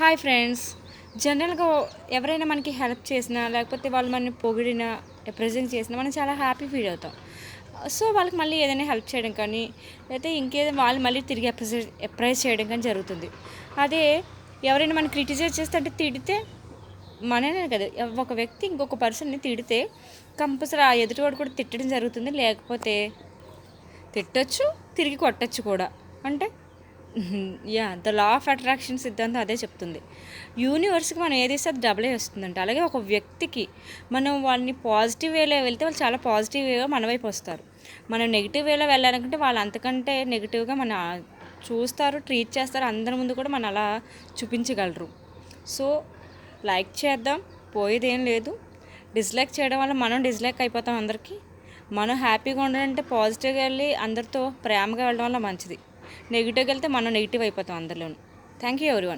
Hi friends. జనరల్గా ఎవరైనా మనకి హెల్ప్ చేసినా లేకపోతే వాళ్ళు మనని పొగిడినా ప్రజెంట్ చేసినా మనం చాలా హ్యాపీ ఫీల్ అవుతాం. సో వాళ్ళకి మళ్ళీ ఏదైనా హెల్ప్ చేయడం కానీ లేకపోతే ఇంకేదో వాళ్ళు మళ్ళీ తిరిగి అప్రైజ్ అప్రైజ్ చేయడం కానీ జరుగుతుంది. అదే ఎవరైనా మనం క్రిటిసైజ్ చేస్తే అంటే తిడితే మననే కదా ఒక వ్యక్తి ఇంకొక పర్సన్ని తిడితే కంపల్సరీ ఆ ఎదుటివాడు కూడా తిట్టడం జరుగుతుంది. లేకపోతే తిట్టచ్చు తిరిగి కొట్టచ్చు కూడా. అంటే yeah the law of attraction సిద్ధాంతం అదే చెప్తుంది. యూనివర్స్కి మనం ఏది ఇస్తే అది డబులే వస్తుందంట. అలాగే ఒక వ్యక్తికి మనం వాళ్ళని పాజిటివ్ వేలో వెళ్తే వాళ్ళు చాలా పాజిటివ్ వేగా మన వైపు వస్తారు. మనం నెగిటివ్ వేలో వెళ్ళాలనుకుంటే వాళ్ళు అంతకంటే నెగిటివ్గా మన చూస్తారు ట్రీట్ చేస్తారు అందరి ముందు కూడా మనం అలా చూపించగలరు. సో లైక్ చేద్దాం పోయేదేం లేదు. డిస్లైక్ చేయడం వల్ల మనం డిస్లైక్ అయిపోతాం అందరికీ. మనం హ్యాపీగా ఉండాలంటే పాజిటివ్గా వెళ్ళి అందరితో ప్రేమగా వెళ్ళడం వల్ల మంచిది. నెగిటివ్గా వెళ్తే మనం నెగిటివ్ అయిపోతాం అందరిలోనూ. థ్యాంక్ యూ ఎవరి